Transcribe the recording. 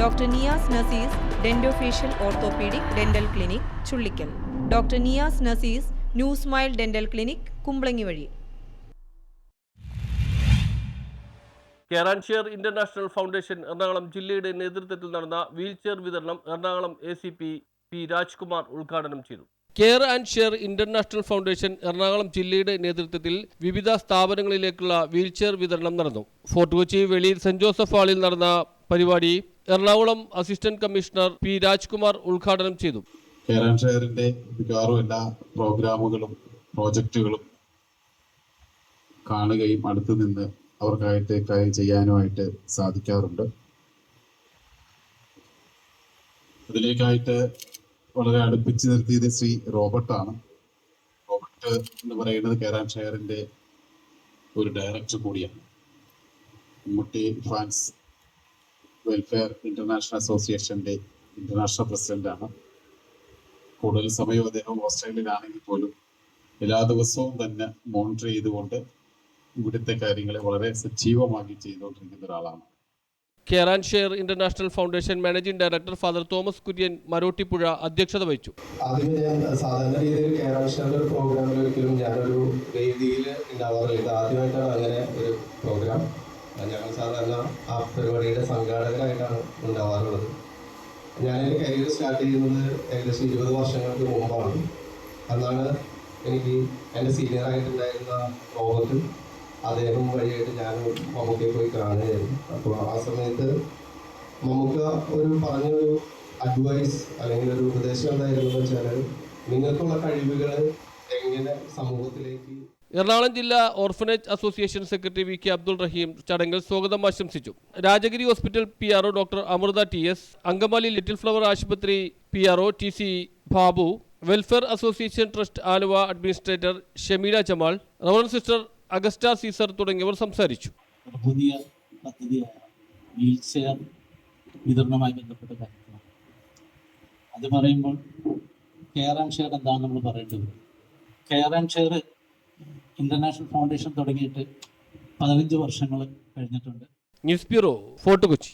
Doctor Niyas Nazeez dentofacial orthopaedic dental clinic Chullickal. Doctor Niyas Nazeez new smile dental clinic Kumbalangi വഴി. Share international foundation Ernakulam ജില്ലയുടെ നേതൃത്വത്തിൽ നടന്ന wheelchair വിതരണം Ernakulam A C P P Rajkumar ഉദ്ഘാടനം ചെയ്തു. Care and share international foundation Ernakulam ജില്ലയുടെ നേതൃത്വത്തിൽ വിവിധ സ്ഥാപനങ്ങളിലേക്കുള്ള വീൽചെയർ വിതരണം നടന്നു. ഫോർട്ട് കൊച്ചി വെളിയിൽ സെന്റ് ജോസഫ് ഹാളിൽ നടന്ന പരിപാടി Ernakulam assistant commissioner P Rajkumar ഉദ്ഘാടനം ചെയ്തു. കേരള ഷെയറിന്റെ മിക്കവാറും എല്ലാ പ്രോഗ്രാമുകളും പ്രോജക്റ്റുകളും കാണുകയും അടുത്തു നിന്ന് അവർക്കായിട്ട് ചെയ്യാനുമായിട്ട് സാധിക്കാറുണ്ട്. അതിലേക്കായിട്ട് വളരെ അടുപ്പിച്ച് നിർത്തിയത് ശ്രീ റോബർട്ടാണ്. റോബർട്ട് എന്ന് പറയുന്നത് കേരള ഷെയറിന്റെ ഒരു ഡയറക്ടർ കൂടിയാണ്. മമ്മൂട്ടി ഫാൻസ് വെൽഫെയർ ഇന്റർനാഷണൽ അസോസിയേഷന്റെ ഇന്റർനാഷണൽ പ്രസിഡന്റാണ് കൂടുതൽ സമയം അദ്ദേഹം ഓസ്ട്രേലിയയിലാണെങ്കിൽ പോലും എല്ലാ ദിവസവും തന്നെ മോണിറ്റർ ചെയ്തുകൊണ്ട് ഇവിടുത്തെ കാര്യങ്ങളെ വളരെ സജീവമാക്കി ചെയ്തുകൊണ്ടിരിക്കുന്ന ഒരാളാണ്. Care and share international foundation managing director father Thomas Kurian Marottippuzha അധ്യക്ഷത വഹിച്ചു. ആദ്യമേ ഞാൻ സാധാരണ രീതിയിൽ കേരള ഒരു പ്രോഗ്രാമിൽ ഒരിക്കലും ഞാനൊരു വേദിയിൽ ഉണ്ടാവാറില്ല. ഇത് ആദ്യമായിട്ടാണ് അങ്ങനെ ഒരു പ്രോഗ്രാം ഞങ്ങൾ സാധാരണ ആ പരിപാടിയുടെ സംഘാടകരായിട്ടാണ് ഉണ്ടാവാറുള്ളത്. ഞാൻ എന്റെ കരിയർ സ്റ്റാർട്ട് ചെയ്യുന്നത് ഏകദേശം ഇരുപത് വർഷങ്ങൾക്ക് മുമ്പാണ്. അന്നാണ് എനിക്ക് എന്റെ സീനിയറായിട്ടുണ്ടായിരുന്ന റോബർട്ട് അദ്ദേഹം വഴിയായിട്ട് ഞാൻ മമ്മൂക്കയെ പോയി കാണുകയായിരുന്നു. അപ്പോൾ ആ സമയത്ത് മമ്മൂക്ക ഒരു പറഞ്ഞൊരു അഡ്വൈസ് അല്ലെങ്കിൽ ഒരു ഉപദേശം എന്തായിരുന്നു വെച്ചാൽ നിങ്ങൾക്കുള്ള കഴിവുകൾ സമൂഹത്തിലേക്ക് എറണാകുളം ജില്ലാ orphanage association secretary V K Abdul Raheem ചടങ്ങിൽ സ്വാഗതം ആശംസിച്ചു. Rajagiri hospital P R doctor Amrutha T S Angamaly little flower ആശുപത്രി P R T C Babu welfare association trust Aluva administrator Shameela Jamal റവൺ sister Augusta Caesar തുടങ്ങിയവർ സംസാരിച്ചു. പുതിയ പദ്ധതിയായ wheel chair വിതരണവുമായി ബന്ധപ്പെട്ട കാര്യങ്ങളാണ്. അത് പറയുമ്പോൾ കെയർ ആൻഡ് ഷെയർ എന്താണ് നമ്മൾ പറയേണ്ടത്? Care and share international foundation തുടങ്ങിയിട്ട് പതിനഞ്ച് വർഷങ്ങൾ കഴിഞ്ഞിട്ടുണ്ട്. News bureau fort Kochi.